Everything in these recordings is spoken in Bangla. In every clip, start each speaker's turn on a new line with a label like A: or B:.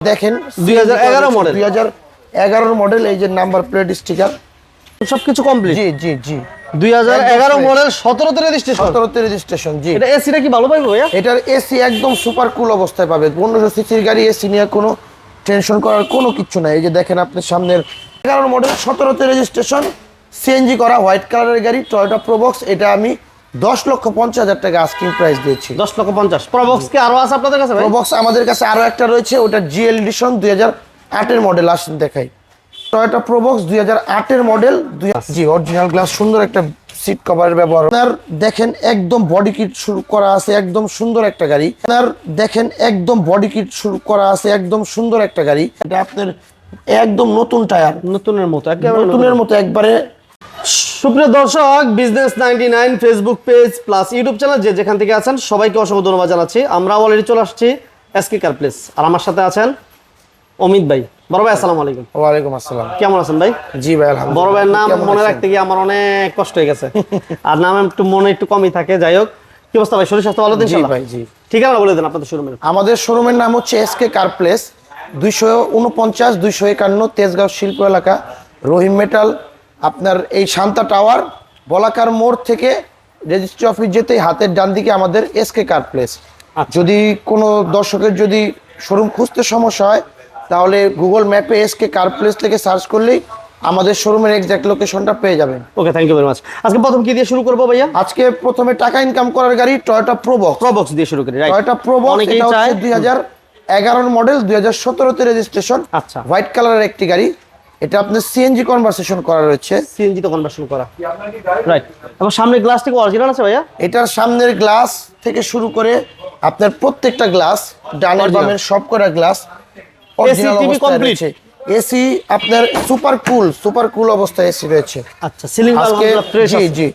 A: দেখেন
B: 2011 মডেল।
A: দুই হাজার মডেল এই যে নাম্বার প্লেট স্টিকার
B: সবকিছু কমপ্লিট
A: জি জি জি।
B: দুই হাজার এগারো মডেল সতেরোতে রেজিস্ট্রেশন
A: সতেরোতে রেজিস্ট্রেশন জি।
B: এটা এসিটা কি ভালো পাইবো ভাইয়া?
A: এটার এসি একদম সুপার কুল অবস্থায় পাবে। পনেরোশো সিসির গাড়ি এসি নিয়ে কোনো টেনশন করার কোনো কিচ্ছু নাই। এই যে দেখেন আপনি সামনের এগারোর মডেল সতেরোতে রেজিস্ট্রেশন সিএনজি করা হোয়াইট কালারের গাড়ি টয়োটা প্রোবক্স এটা আমি দশ লক্ষ পঞ্চাশ হাজার টাকা আস্কিং প্রাইস দিয়েছি
B: দশ লক্ষ পঞ্চাশ। প্রবক্স কি আরও আছে আপনাদের কাছে
A: প্রোবক্স আমাদের কাছে আরও একটা রয়েছে ওটা জিএল এডিশন দুই হাজার আটের মডেল আসেন দেখাই। টয়োটা প্রোবক্স দুই হাজার আটের মডেল দুই জি অরিজিনাল গ্লাস সুন্দর একটা সিট কভারের ব্যবহার। আপনার দেখেন একদম বডি কিট শুরু করা আছে একদম সুন্দর একটা গাড়ি। আপনার দেখেন একদম বডি কিট শুরু করা আছে একদম সুন্দর একটা গাড়ি। এটা আপনার একদম নতুন টায়ার
B: নতুনের মতো
A: নতুনের মতো একবারে
B: সুপ্রিয় দর্শক business ninety nine Facebook page plus YouTube channel যে যেখান থেকে আছেন সবাইকে অসংখ্য ধন্যবাদ জানাচ্ছি। আমরা অলরেডি চলে আসছি এসকে কার প্লেস আর আমার সাথে আছেন অমিত ভাই। বড় ভাই আসসালামু আলাইকুম।
A: ওয়ালাইকুম আসসালাম।
B: কেমন আছেন ভাই?
A: জি ভাই আলহামদুলিল্লাহ।
B: বড় ভাইয়ের নাম মনে রাখতে গিয়ে আমার অনেক কষ্ট হয়ে গেছে। আর নাম একটু মনে একটু কমই থাকে। যাই হোক কি অবস্থা ভাই? শরীর স্বাস্থ্য ভালো দিন
A: জি ভাই জি।
B: ঠিকানা বলে দেন আপনাদের শোরুমের।
A: আমাদের শোরুমের নাম হচ্ছে এসকে কার প্লেস দুইশো উনপঞ্চাশ দুইশো একান্ন তেজগাঁও শিল্প এলাকা রহিম মেটাল আপনার এই শান্তা টাওয়ার বলাকার মোড় থেকে রেজিস্ট্রি অফিস যেতেই হাতের ডান দিকে আমাদের এসকে কার প্লেস। যদি কোনো দর্শকের যদি শোরুম খুঁজতে সমস্যা হয় তাহলে গুগল ম্যাপে এসকে কার প্লেস থেকে সার্চ করলেই আমাদের শোরুমের এক্সাক্ট লোকেশনটা পেয়ে যাবেন।
B: Okay thank you very much আজকে প্রথম কি দিয়ে শুরু করব ভাইয়া?
A: আজকে প্রথমে টাকা ইনকাম করার গাড়ি টয়োটা প্রোবক্স
B: প্রবক্স দিয়ে শুরু করি রাইট
A: টয়োটা প্রোবক্স এটা হচ্ছে দুই হাজার এগারোর মডেল দুই হাজার সতেরোতে রেজিস্ট্রেশন
B: আচ্ছা।
A: হোয়াইট কালারের একটি গাড়ি। এটা আপনার সিএনজি কনভারসেশন করা রয়েছে।
B: সিএনজি তো কনভার্সন করা। রাইট এবং সামনে গ্লাস থেকে অরিজিনাল আছে ভাইয়া?
A: এটার সামনের গ্লাস থেকে শুরু করে আপনার প্রত্যেকটা গ্লাস ডানের. বামের সব করা গ্লাস অরিজিনাল
B: TV
A: অবস্থায় রয়েছে। এসি আপনার সুপার কুল সুপার কুল অবস্থায় এসি রয়েছে।
B: আচ্ছা সিলিং ফ্রেশ
A: জি জি।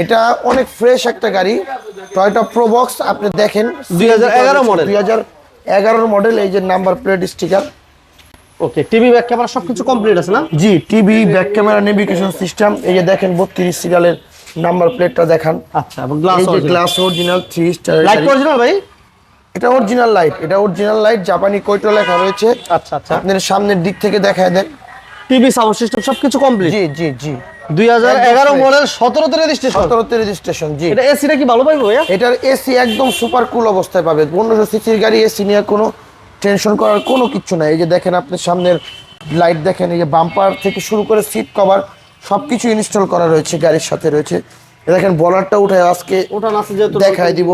A: এটা অনেক ফ্রেশ একটা গাড়ি। টয়োটা প্রোবক্স আপনি দেখেন।
B: 2011 মডেল
A: দুই হাজার এগারোর মডেল এই যে number plate sticker
B: okay TV back camera সবকিছু কমপ্লিট আছে না?
A: জি TV back camera navigation system এই যে দেখেন বত্রিশ সিরিয়ালের নাম্বার প্লেটটা দেখান।
B: আচ্ছা glass
A: glass original three star
B: light original ভাই?
A: এটা অরিজিনাল লাইট এটা অরিজিনাল লাইট জাপানি কৈটো লেখা রয়েছে।
B: আচ্ছা আচ্ছা।
A: আপনার সামনের দিক থেকে দেখায় দেন।
B: টিভি সাউন্ড সিস্টেম সবকিছু কমপ্লিট
A: জি জি জি।
B: দুই হাজার এগারো মডেল সতেরোতে রেজিস্ট্রেশন
A: সতেরোতে রেজিস্ট্রেশন জি।
B: এটা এসিটা কি ভালো পাইবো
A: এটার এসি একদম সুপার কুল অবস্থায় পাবে। পনেরোশো সিসির গাড়ি এসি নিয়ে কোনো টেনশন করার কোনো কিচ্ছু নাই। এই যে দেখেন আপনি সামনের লাইট দেখেন এই যে বাম্পার থেকে শুরু করে সিট কভার সব কিছু ইনস্টল করা রয়েছে গাড়ির সাথে রয়েছে। দেখেন বলারটা উঠে আজকে
B: ওটা আছে যেহেতু
A: দেখাই দিব।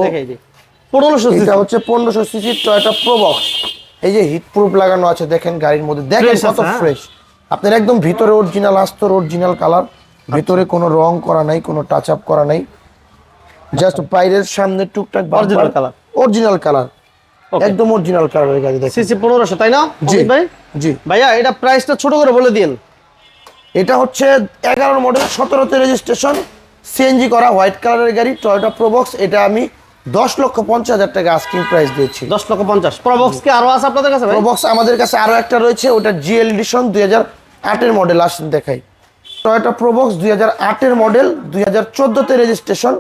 B: পনেরোশো
A: এটা হচ্ছে পনেরোশো সিসির টয়টা প্রোবক্স এই যে হিট প্রুফ লাগানো আছে দেখেন গাড়ির মধ্যে। দেখেন কত
B: হ্যাঁ।
A: ফ্রেশ আপনার একদম ভিতরে অরিজিনাল আস্তর অরিজিনাল কালার ভিতরে কোনো রং করা নাই কোনো টাচ আপ করা নাই। জাস্ট বাইরের সামনে টুকটাক
B: Original colour।
A: Original colour. একদম অরিজিনাল কালারের গাড়ি দেখেন।
B: সিসি পনেরোশো তাই না?
A: জি।
B: ভাই?
A: জি।
B: ভাইয়া এটা প্রাইসটা ছোট করে বলে দিন
A: এটা হচ্ছে এগারোর মডেল সতেরোতে রেজিস্ট্রেশন সিএনজি করা হোয়াইট কালারের গাড়ি টয়োটা প্রোবক্স এটা আমি দশ লক্ষ পঞ্চাশ হাজার টাকা আস্কিং প্রাইস দিয়েছি।
B: দশ লক্ষ পঞ্চাশ। প্রবক্স কি আরও আছে আপনাদের কাছে ভাই?
A: প্রোবক্স আমাদের কাছে আরও একটা রয়েছে ওটা জিএল এডিশন দুই হাজার আটের মডেল আসেন দেখাই। টয়োটা প্রোবক্স দুই হাজার আটের মডেল দুই হাজার চোদ্দোতে রেজিস্ট্রেশন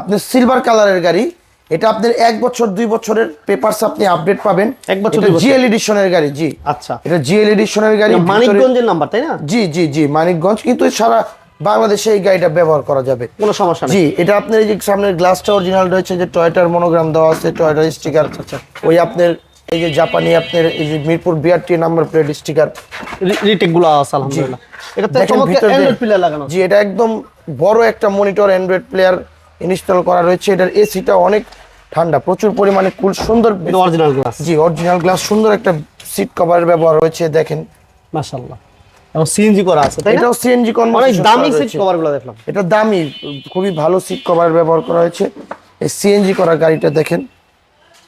A: আপনি সিলভার কালারের গাড়ি এটা আপনার এক বছর দুই বছরের পেপারস আপনি আপডেট পাবেন।
B: এক বছর।
A: জিএল এডিশনের গাড়ি জি।
B: আচ্ছা।
A: এটা জিএল এডিশনের গাড়ি
B: মানিকগঞ্জের নাম্বার তাই না?
A: জি জি জি মানিকগঞ্জ। কিন্তু সারা বাংলাদেশে এই গাড়িটা ব্যবহার করা যাবে।
B: কোনো সমস্যা নেই।
A: জি এটা আপনার এই যে সামনের গ্লাসটা অরিজিনাল রয়েছে যে টয়টার মনোগ্রাম দেওয়া আছে টয়টার স্টিকার
B: আচ্ছা।
A: ওই আপনার এই যে জাপানি আপনার এই যে Mirpur BRT number plate sticker
B: রিটেকগুলো আছে আলহামদুলিল্লাহ। এটা তো চমৎকার অ্যান্ড্রয়েড প্লেয়ার লাগানো
A: জি এটা একদম বড় একটা মনিটর অ্যান্ড্রয়েড প্লেয়ার ইনস্টল করা রয়েছে। এটার এসিটা অনেক ঠান্ডা প্রচুর পরিমাণে কুল সুন্দর
B: অরিজিনাল গ্লাস
A: জি অরিজিনাল গ্লাস সুন্দর একটা সিট কভারের ব্যবহার রয়েছে দেখেন।
B: মাশাআল্লাহ। এবং সিএনজি করা আছে তাই
A: এটাও সিএনজি
B: অনেক
A: কনভার্সন
B: দামি সিট কভারগুলো দেখলাম।
A: এটা দামি খুবই ভালো সিট কভার ব্যবহার করা হয়েছে। এই সিএনজি করা গাড়িটা দেখেন।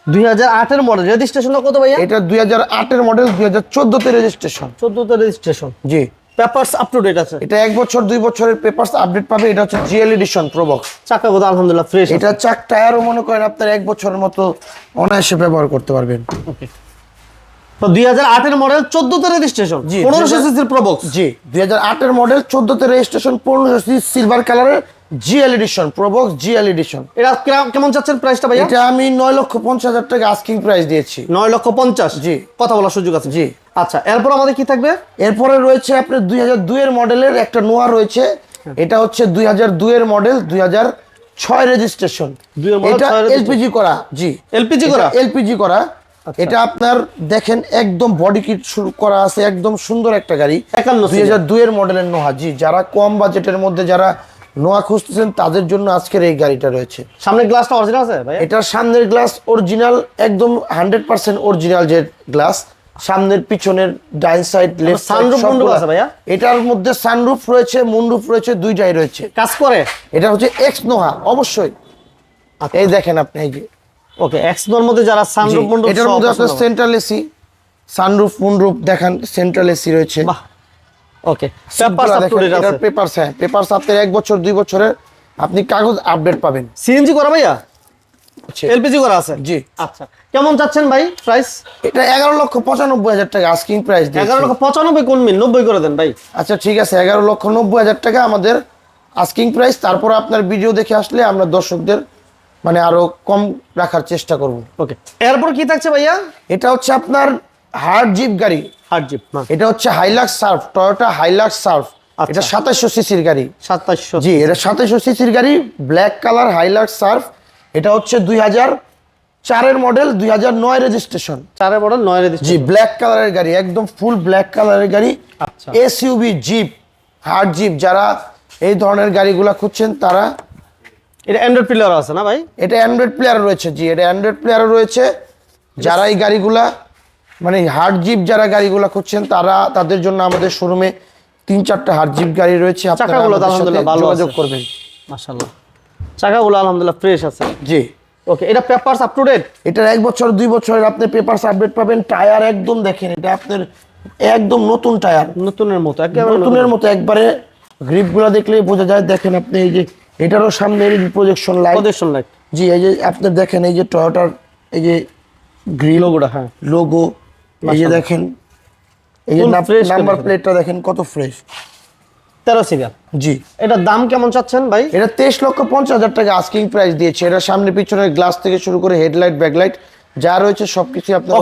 B: দুই হাজার আটের মডেল রেজিস্ট্রেশনটা কত ভাইয়া?
A: এটা দুই হাজার আটের মডেল দুই হাজার চোদ্দতে রেজিস্ট্রেশন
B: চোদ্দতে রেজিস্ট্রেশন
A: জি।
B: পেপারস আপ টু ডেট আছে।
A: এটা এক বছর দুই বছরের পেপারস আপডেট পাবে। এটা হচ্ছে জিএল এডিশন প্রোবক্স
B: চাকা কথা আলহামদুলিল্লাহ ফ্রেশ
A: এটা চাক টায়ারও মনে করেন আপনার এক বছরের মতো অনায়াসে ব্যবহার করতে পারবেন।
B: ওকে তো দুই হাজার আটের মডেল চোদ্দতে রেজিস্ট্রেশন পনেরোশো
A: 2000
B: সিসির প্রবক্স
A: জি দুই হাজার আটের মডেল চোদ্দতে রেজিস্ট্রেশন পনেরোশো সিলভার কালারের GL edition Probox GL edition
B: এটা কেমন চাচ্ছেন প্রাইসটা ভাইয়া?
A: এটা আমি নয় লক্ষ পঞ্চাশ হাজার টাকা আস্কিং প্রাইস দিয়েছি।
B: নয় লক্ষ পঞ্চাশ?
A: জি।
B: কথা বলার সুযোগ আছে।
A: জি।
B: আচ্ছা এরপর আমাদের কি থাকবে?
A: এরপরে রয়েছে আপনার দুই হাজার দুইয়ের মডেলের একটা নোয়া রয়েছে। এটা হচ্ছে দুই হাজার দুইয়ের মডেল দুই হাজার ছয় রেজিস্ট্রেশন এটা
B: 6 registration।
A: এলপিজি করা জি।
B: এলপিজি করা? আচ্ছা।
A: এলপিজি করা। এটা আপনার দেখেন একদম বডি কিট শুরু করা আছে একদম সুন্দর একটা গাড়ি।
B: 51
A: দুই হাজার দুইয়ের মডেলের নোহা জি। যারা কম বাজেটের মধ্যে যারা নোয়া খুঁজতেছেন তাদের জন্য আজকের এই গাড়িটা রয়েছে।
B: সামনের গ্লাসটা অরিজিনাল আছে ভাই
A: এটার সামনের গ্লাস অরিজিনাল একদম হান্ড্রেড পার্সেন্ট অরিজিনাল যে গ্লাস সামনের পিছনের ডাইন সাইড লেফট
B: sunroof মুন্ডুপ আছে ভাইয়া?
A: এটার মধ্যে সানরুফ রয়েছে মুন্ডুপ রয়েছে দুইটাই রয়েছে।
B: কাজ করে?
A: এটা হচ্ছে এক্স নোহা অবশ্যই। এই দেখেন আপনি এই যে।
B: ওকে এক্স নোর মধ্যে যারা সানরুফ মন্ডল
A: এটার মধ্যে আপনার সেন্ট্রাল এসি সানরুফ মুন্ডুপ দেখান সেন্ট্রাল এসি রয়েছে।
B: বাহ। Okay paper up to date আছে।
A: পেপারস হ্যাঁ পেপারস আপনার এক বছর দুই বছরের আপনি কাগজ আপডেট পাবেন।
B: সিএনজি করা ভাইয়া? এলপিজি করা আছে?
A: জি।
B: আচ্ছা। কেমন চাচ্ছেন ভাই প্রাইস
A: এটা এগারো লক্ষ পঁচানব্বই হাজার টাকা আস্কিং প্রাইস
B: এগারো লক্ষ পঁচানব্বই কোন মিল? নব্বই করে দেন ভাই।
A: আচ্ছা ঠিক আছে এগারো লক্ষ নব্বই হাজার টাকা আমাদের আস্কিং প্রাইস তারপর আপনার ভিডিও দেখে আসলে আমরা দর্শকদের মানে আরও কম রাখার চেষ্টা করব।
B: ওকে এরপর কি থাকছে ভাইয়া?
A: এটা হচ্ছে আপনার হার্ড জিপ গাড়ি।
B: হার্ড জিপ
A: এটা হচ্ছে Hilux Surf Toyota Hilux Surf. এটা সাতাশশো সিসির গাড়ি।
B: সাতাশশো
A: জি এটা সাতাশশো সিসির গাড়ি ব্ল্যাক কালার হাইলাক্স সার্ফ এটা হচ্ছে দুই হাজার চারের মডেল দুই হাজার নয় রেজিস্ট্রেশন
B: চারের মডেল নয় রেজিস্ট্রেশন
A: জি ব্ল্যাক কালারের গাড়ি একদম ফুল ব্ল্যাক কালারের গাড়ি।
B: আচ্ছা।
A: এসইউবি জিপ হার্ড জিপ যারা এই ধরনের গাড়িগুলো খুঁজছেন তারা
B: এটা অ্যান্ড্রয়েড প্লেয়ার আছে না ভাই?
A: এটা অ্যান্ড্রয়েড প্লেয়ার রয়েছে জি এটা অ্যান্ড্রয়েড প্লেয়ার রয়েছে। যারা এই গাড়িগুলা মানে হার্ড জিপ যারা গাড়িগুলা খুঁজছেন তারা তাদের জন্য আমাদের শোরুমে তিন চারটা হার্ড জিপ গাড়ি রয়েছে। আপনারা যোগাযোগ করবেন।
B: মাশাআল্লাহ। চাকাগুলো আলহামদুলিল্লাহ ফ্রেশ আছে।
A: জি।
B: ওকে এটা পেপারস আপ টু ডেট
A: এটার এক বছর দুই বছরের আপনি পেপার আপডেট পাবেন টায়ার একদম দেখেন এটা আপনার একদম নতুন টায়ার
B: নতুনের মতো একেবারে নতুন।
A: নতুনের মতো একবারে গ্রিপগুলা দেখলেই বোঝা যায়। দেখেন আপনি এই যে এটারও সামনে প্রজেকশন লাইট
B: প্রদর্শন লাইট
A: জি এই যে আপনি দেখেন এই যে টয়োটার এই যে গ্রিল
B: লোগোটা হ্যাঁ।
A: লোগো এই যে দেখেন এই যে নাম্বার প্লেটটা দেখেন কত ফ্রেশ
B: তেরো সিরিয়াল।
A: জি।
B: এটার দাম কেমন চাচ্ছেন ভাই?
A: এটা তেইশ লক্ষ পঞ্চাশ হাজার টাকা আস্কিং প্রাইস দিয়েছে। এটা সামনে পিছনের গ্লাস থেকে শুরু করে হেডলাইট ব্যাকলাইট যা রয়েছে সবকিছু আপনার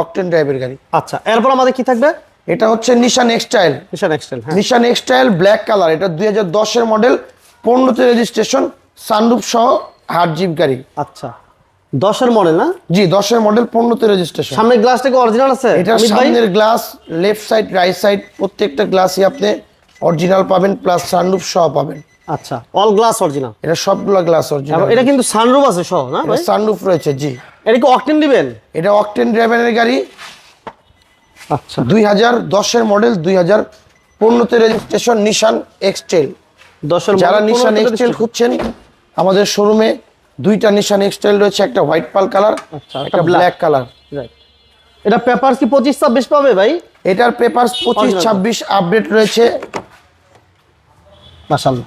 A: অকটেন ড্রাইভের গাড়ি।
B: আচ্ছা এরপর আমাদের কি থাকবে?
A: এটা হচ্ছে নিশান এক্সটাইল
B: মিশন এক্সটেল হ্যাঁ।
A: নিশান এক্সটাইল ব্ল্যাক কালার এটা দুই হাজার দশের মডেল পনেরোতে রেজিস্ট্রেশন সানরুফ সহ হার্ড জিপ গাড়ি।
B: আচ্ছা দশের মডেল না?
A: জি দশের মডেল পনেরোতে রেজিস্ট্রেশন
B: সামনের গ্লাসটা কি অরিজিনাল আছে? অমিত
A: সামনের glass left side right side প্রত্যেকটা গ্লাসই আপনি অরিজিনাল পাবেন প্লাস সানরুফ সহ পাবেন।
B: আচ্ছা অল গ্লাস অরিজিনাল
A: এটা সবগুলো গ্লাস অরিজিনাল
B: এটা কিন্তু সানরুফ আছে সহ না ভাই?
A: সানরুফ রয়েছে জি।
B: এটা কি অকটেন দিবেন
A: এটা অকটেন ড্রাইভারের গাড়ি।
B: আচ্ছা।
A: দুই হাজার দশের মডেল দুই হাজার পনেরোতে রেজিস্ট্রেশন নিশান এক্সটেল
B: দশের
A: যারা নিশান এক্সটেল খুঁজছেন আমাদের শোরুমে দুইটা নিশান এক্সটেল রয়েছে একটা হোয়াইট পাল কালার একটা ব্ল্যাক কালার.
B: এটা পেপার কি পঁচিশ ছাব্বিশ পাবে ভাই?
A: এটার পেপারস পঁচিশ। ছাব্বিশ আপডেট রয়েছে।
B: মাশাআল্লাহ।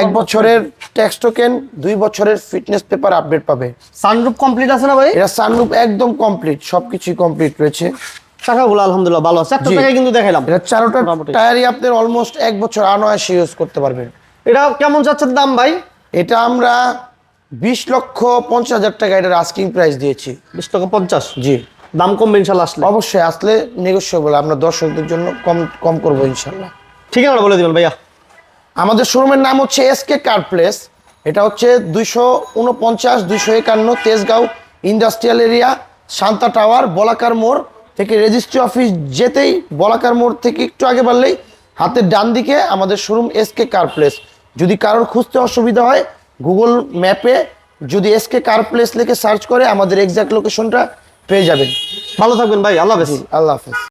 A: এক বছরের ট্যাক্স টোকেন দুই বছরের ফিটনেস পেপার আপডেট পাবে।
B: সানরুফ কমপ্লিট আছে না ভাই?
A: এটা সানরুফ একদম কমপ্লিট সবকিছুই কমপ্লিট রয়েছে।
B: চাকাগুলো আলহামদুলিল্লাহ ভালো আছে। একটা
A: জি।
B: টাকা কিন্তু দেখাইলাম।
A: এটা চারোটা। টায়ারই আপনার অলমোস্ট এক বছর আনয়সে ইউজ করতে পারবেন
B: এটা কেমন যাচ্ছে দাম ভাই?
A: এটা আমরা বিশ লক্ষ পঞ্চাশ হাজার টাকা এটার আস্কিং প্রাইস দিয়েছি।
B: বিশ টাকা পঞ্চাশ?
A: জি।
B: দাম কমবে ইনশাল্লাহ আসলে।
A: অবশ্যই আসলে নেগোসিয়েবল আমরা দর্শকদের জন্য কম কম করব ইনশাল্লাহ।
B: ঠিকানা বলে দিবেন ভাইয়া।
A: আমাদের শোরুমের নাম হচ্ছে এস কে কার প্লেস। এটা হচ্ছে দুইশো উনপঞ্চাশ দুইশো একান্ন Tejgaon industrial area Shanta tower বলাকার মোড় থেকে রেজিস্ট্রি অফিস যেতেই বলাকার মোড় থেকে একটু আগে বাড়লেই হাতের ডান দিকে আমাদের showroom S K car place. যদি কারোর খুঁজতে অসুবিধা হয় গুগল ম্যাপে যদি এস কে কার প্লেস লিখে সার্চ করে আমাদের এক্সাক্ট লোকেশনটা পেয়ে যাবেন।
B: ভালো থাকবেন ভাই আল্লাহ হাফেজ।
A: আল্লাহ হাফেজ।